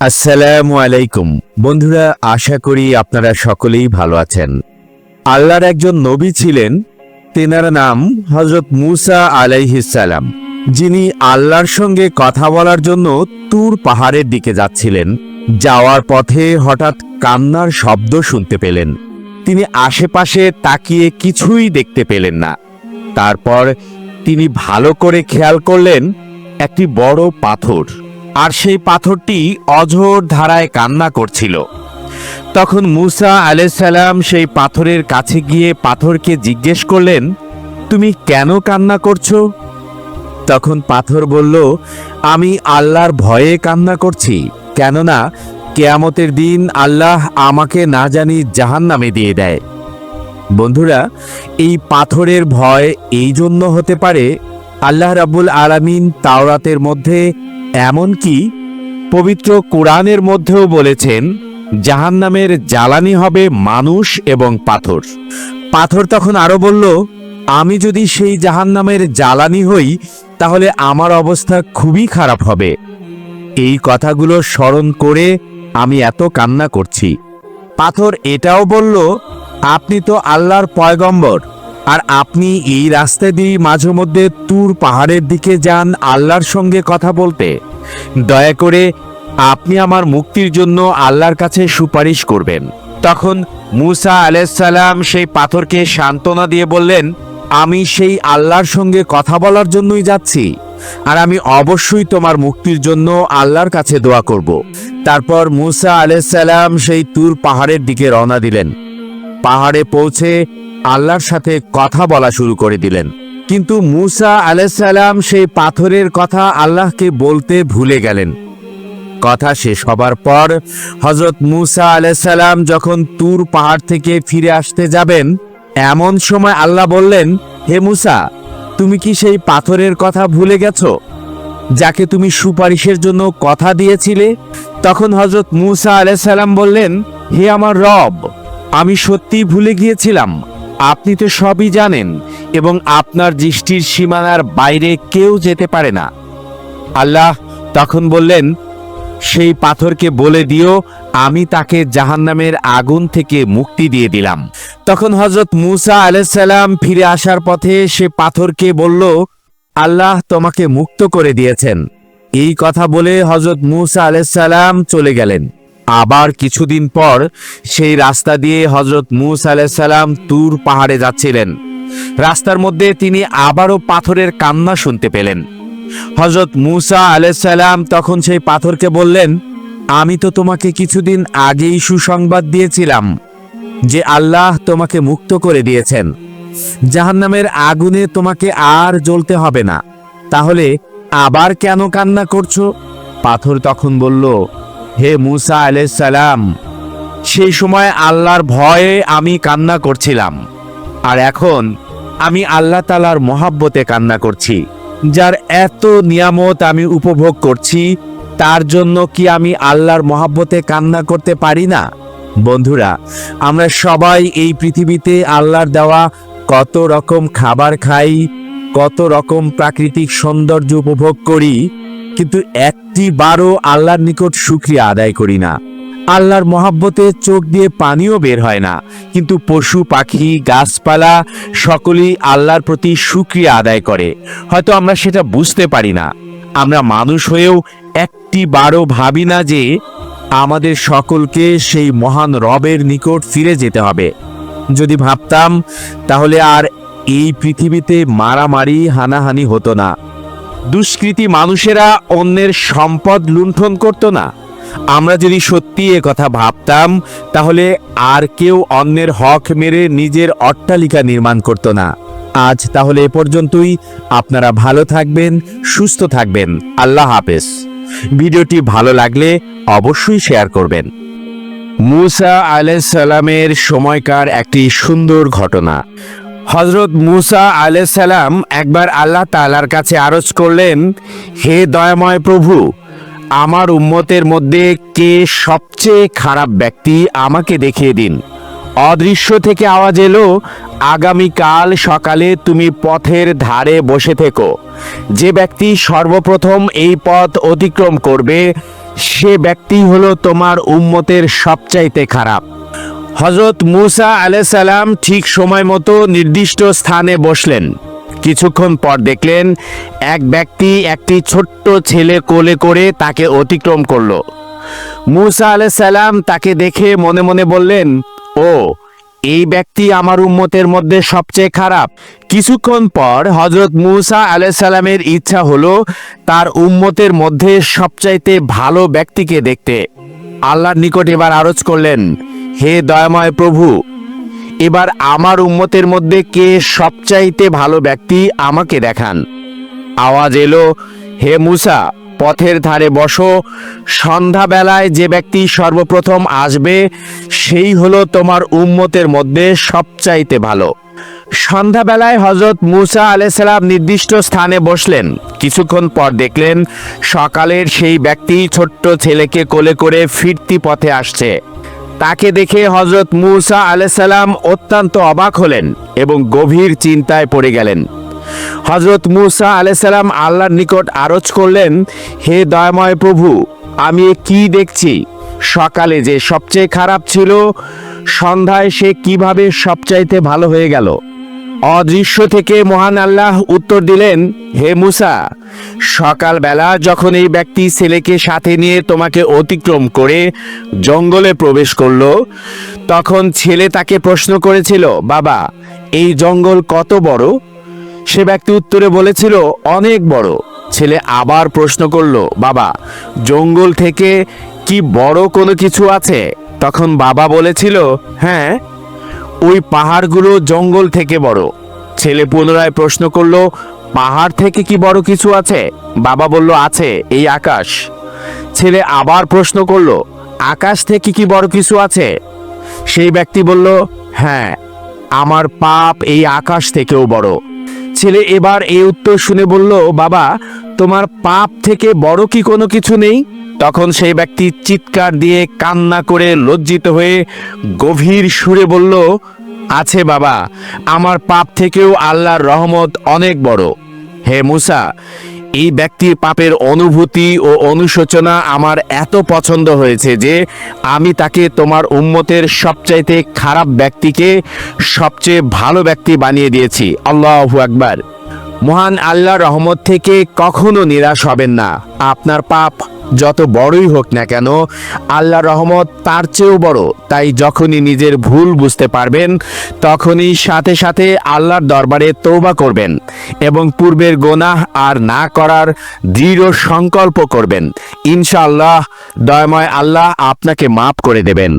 আসসালামু আলাইকুম। বন্ধুরা, আশা করি আপনারা সকলেই ভালো আছেন। আল্লাহর একজন নবী ছিলেন, তেনার নাম হজরত মুসা আলাইহিসালাম যিনি আল্লাহর সঙ্গে কথা বলার জন্য তুর পাহাড়ের দিকে যাচ্ছিলেন। যাওয়ার পথে হঠাৎ কান্নার শব্দ শুনতে পেলেন। তিনি আশেপাশে তাকিয়ে কিছুই দেখতে পেলেন না। তারপর তিনি ভালো করে খেয়াল করলেন, একটি বড় পাথর। আর সেই পাথরটি অঝোর ধারায় কান্না করছিল। তখন মুসা আলাইসাল্লাম সেই পাথরের কাছে গিয়ে পাথরকে জিজ্ঞেস করলেন, তুমি কেন কান্না করছ? তখন পাথর বলল, আমি আল্লাহর ভয়ে কান্না করছি, কেননা কেয়ামতের দিন আল্লাহ আমাকে না জানি জাহান নামে দিয়ে দেয়। বন্ধুরা, এই পাথরের ভয় এই জন্য হতে পারে, আল্লাহ রাব্বুল আলামিন তাওরাতের মধ্যে এমনকি পবিত্র কোরআনের মধ্যেও বলেছেন, জাহান্নামের জ্বালানি হবে মানুষ এবং পাথর। পাথর তখন আরও বলল, আমি যদি সেই জাহান্নামের জ্বালানি হই, তাহলে আমার অবস্থা খুবই খারাপ হবে। এই কথাগুলো স্মরণ করে আমি এত কান্না করছি। পাথর এটাও বলল, আপনি তো আল্লাহর পয়গম্বর, আর আপনি এই রাস্তা দিয়ে মাঝে মধ্যে তুর পাহাড়ের দিকে যান আল্লাহর সঙ্গে কথা বলতে। দয়া করে আপনি আমার মুক্তির জন্য আল্লাহর কাছে সুপারিশ করবেন। তখন মুসা আলাইসাল্লাম সেই পাথরকে সান্ত্বনা দিয়ে বললেন, আমি সেই আল্লাহর সঙ্গে কথা বলার জন্যই যাচ্ছি, আর আমি অবশ্যই তোমার মুক্তির জন্য আল্লাহর কাছে দোয়া করব। তারপর মুসা আলাইসাল্লাম সেই তুর পাহাড়ের দিকে রওনা দিলেন। পাহাড়ে পৌঁছে আল্লাহর সাথে কথা বলা শুরু করে দিলেন। কিন্তু মুসা আলাইসাল্লাম সেই পাথরের কথা আল্লাহকে বলতে ভুলে গেলেন। কথা শেষ হবার পর হজরত মুসা আলাইসাল্লাম যখন তুর পাহাড় থেকে ফিরে আসতে যাবেন, এমন সময় আল্লাহ বললেন, হে মুসা, তুমি কি সেই পাথরের কথা ভুলে গেছো? যাকে তুমি সুপারিশের জন্য কথা দিয়েছিলে? তখন হজরত মুসা আলাইসাল্লাম বললেন, হে আমার রব, আমি সত্যিই ভুলে গিয়েছিলাম। আপনি তো সবই জানেন এবং আপনার দৃষ্টির সীমানার বাইরে কেউ যেতে পারে না। আল্লাহ তখন বললেন, সেই পাথরকে বলে দিও, আমি তাকে জাহান্নামের আগুন থেকে মুক্তি দিয়ে দিলাম। তখন হজরত মুসা আলাইসাল্লাম ফিরে আসার পথে সে পাথরকে বলল, আল্লাহ তোমাকে মুক্ত করে দিয়েছেন। এই কথা বলে হজরত মুসা আলাইসাল্লাম চলে গেলেন। আবার কিছুদিন পর সেই রাস্তা দিয়ে হজরত মুসা আলাইসাল্লাম তুর পাহাড়ে যাচ্ছিলেন। রাস্তার মধ্যে তিনি আবারও পাথরের কান্না শুনতে পেলেন। হজরত মুসা আলাইসাল্লাম তখন সেই পাথরকে বললেন, আমি তো তোমাকে কিছুদিন আগেই সুসংবাদ দিয়েছিলাম যে আল্লাহ তোমাকে মুক্ত করে দিয়েছেন। জাহান্নামের আগুনে তোমাকে আর জ্বলতে হবে না। তাহলে আবার কেন কান্না করছ? পাথর তখন বলল, হে মুসা আলাইসাল্লাম সেই সময় আল্লাহর ভয়ে আমি কান্না করছিলাম। আর এখন আমি আল্লাহ তালার মহাব্বতে কান্না করছি, যার এত নিয়ামত আমি উপভোগ করছি, তার জন্য কি আমি আল্লাহর মহাব্বতে কান্না করতে পারি না? বন্ধুরা, আমরা সবাই এই পৃথিবীতে আল্লাহর দেওয়া কত রকম খাবার খাই, কত রকম প্রাকৃতিক সৌন্দর্য উপভোগ করি, কিন্তু একটি বারও আল্লাহর নিকট শুক্রিয়া আদায় করি না। আল্লাহর মহাব্বতে চোখ দিয়ে পানিও বের হয় না। কিন্তু পশু, পাখি, গাছপালা সকলেই আল্লাহর প্রতি শুক্রিয়া আদায় করে। হয়তো আমরা সেটা বুঝতে পারি না। আমরা মানুষ হয়েও একটি বারও ভাবি না যে আমাদের সকলকে সেই মহান রবের নিকট ফিরে যেতে হবে। যদি ভাবতাম, তাহলে আর এই পৃথিবীতে মারামারি, হানাহানি হতো না। দুষ্কৃতী মানুষেরা অন্যের সম্পদ লুণ্ঠন করত না। আমরা যদি সত্যি এ কথা ভাবতাম, তাহলে আর কেউ অন্যের হক মেরে নিজের অট্টালিকা নির্মাণ করত না। আজ তাহলে এ পর্যন্তই। আপনারা ভালো থাকবেন, সুস্থ থাকবেন। আল্লাহ হাফেজ। ভিডিওটি ভালো লাগলে অবশ্যই শেয়ার করবেন। মুসা আলাইসাল্লামের সময়কার একটি সুন্দর ঘটনা। হজরত মুসা আলাইসাল্লাম একবার আল্লাহ তালার কাছে আরজ করলেন, হে দয়াময় প্রভু আমার উম্মতের মধ্যে কে সবচেয়ে খারাপ ব্যক্তি আমাকে দেখিয়ে দিন। অদৃশ্য থেকে আওয়াজ এলো, আগামীকাল সকালে তুমি পথের ধারে বসে থেকো। যে ব্যক্তি সর্বপ্রথম এই পথ অতিক্রম করবে, সে ব্যক্তি হলো তোমার উম্মতের সবচাইতে খারাপ। হজরত মুসা আলাইসাল্লাম ঠিক সময় মতো নির্দিষ্ট স্থানে বসলেন। কিছুক্ষণ পর দেখলেন এক ব্যক্তি একটি ছোট্ট ছেলে কোলে করে তাকে অতিক্রম করল। মুসা আলাইসাল্লাম তাকে দেখে মনে মনে বললেন, ও, এই ব্যক্তি আমার উম্মতের মধ্যে সবচেয়ে খারাপ। কিছুক্ষণ পর হজরত মুসা আলাইসাল্লামের ইচ্ছা হলো তার উম্মতের মধ্যে সবচাইতে ভালো ব্যক্তিকে দেখতে। আল্লাহর নিকট এবার আরজ করলেন, হে দয়াময় প্রভু এবার আমার উম্মতের মধ্যে কে সবচাইতে ভালো ব্যক্তি আমাকে দেখান। আওয়াজ এলো, হে মুসা, পথের ধারে বসো। সন্ধ্যাবেলায় যে ব্যক্তি সর্বপ্রথম আসবে, সেই হলো তোমার উম্মতের মধ্যে সবচাইতে ভালো। সন্ধ্যাবেলায় হজরত মুসা আলাইসালাম নির্দিষ্ট স্থানে বসলেন। কিছুক্ষণ পর দেখলেন, সকালের সেই ব্যক্তি ছোট্ট ছেলেকে কোলে করে ফিরতি পথে আসছে। তাকে দেখে হজরত মুসা আলাইসাল্লাম অত্যন্ত অবাক হলেন এবং গভীর চিন্তায় পড়ে গেলেন। হজরত মুসা আলাইসাল্লাম আল্লাহর নিকট আরজ করলেন, হে দয়াময় প্রভু, আমি কি দেখছি? সকালে যে সবচেয়ে খারাপ ছিল, সন্ধ্যায় সে কীভাবে সবচাইতে ভালো হয়ে গেল? অদৃশ্য থেকে মহান আল্লাহ উত্তর দিলেন, হে মুসা, সকালবেলা যখন এই ব্যক্তি ছেলেকে সাথে নিয়ে তোমাকে অতিক্রম করে জঙ্গলে প্রবেশ করল, তখন ছেলে তাকে প্রশ্ন করেছিল, বাবা, এই জঙ্গল কত বড়? সে ব্যক্তি উত্তরে বলেছিল, অনেক বড়। ছেলে আবার প্রশ্ন করল, বাবা, জঙ্গল থেকে কি বড় কোনো কিছু আছে? তখন বাবা বলেছিল হ্যাঁ ওই পাহাড়গুলো জঙ্গল থেকে বড়। ছেলে পুনরায় প্রশ্ন করল, পাহাড় থেকে কি বড় কিছু আছে? বাবা বলল, আছে, এই আকাশ। ছেলে আবার প্রশ্ন করল, আকাশ থেকে কি বড় কিছু আছে? সেই ব্যক্তি বলল হ্যাঁ আমার পাপ এই আকাশ থেকেও বড়। ছেলে এবার এই উত্তর শুনে বলল, বাবা তোমার পাপ থেকে বড় কি কোনো কিছু নেই? তখন সেই ব্যক্তি চিৎকার দিয়ে কান্না করে লজ্জিত হয়ে গভীর সুরে বলল, আছে বাবা, আমার পাপ থেকেও আল্লাহর রহমত অনেক বড়। হে মুসা, এই ব্যক্তির পাপের অনুভূতি ও অনুশোচনা আমার এত পছন্দ হয়েছে যে আমি তাকে তোমার উম্মতের সবচাইতে খারাপ ব্যক্তিকে সবচেয়ে ভালো ব্যক্তি বানিয়ে দিয়েছি। আল্লাহু আকবার। মহান আল্লাহর রহমত থেকে কখনো নিরাশ হবেন না। আপনার পাপ যত বড়ই হোক না কেন, আল্লাহ রহমত তার চেয়েও বড়। তাই যখনই নিজের ভুল বুঝতে পারবেন, তখনই সাথে সাথে আল্লাহর দরবারে তৌবা করবেন এবং পূর্বের গোনাহ আর না করার দৃঢ় সংকল্প করবেন। ইনশাআল্লাহ, দয়ময় আল্লাহ আপনাকে মাফ করে দেবেন।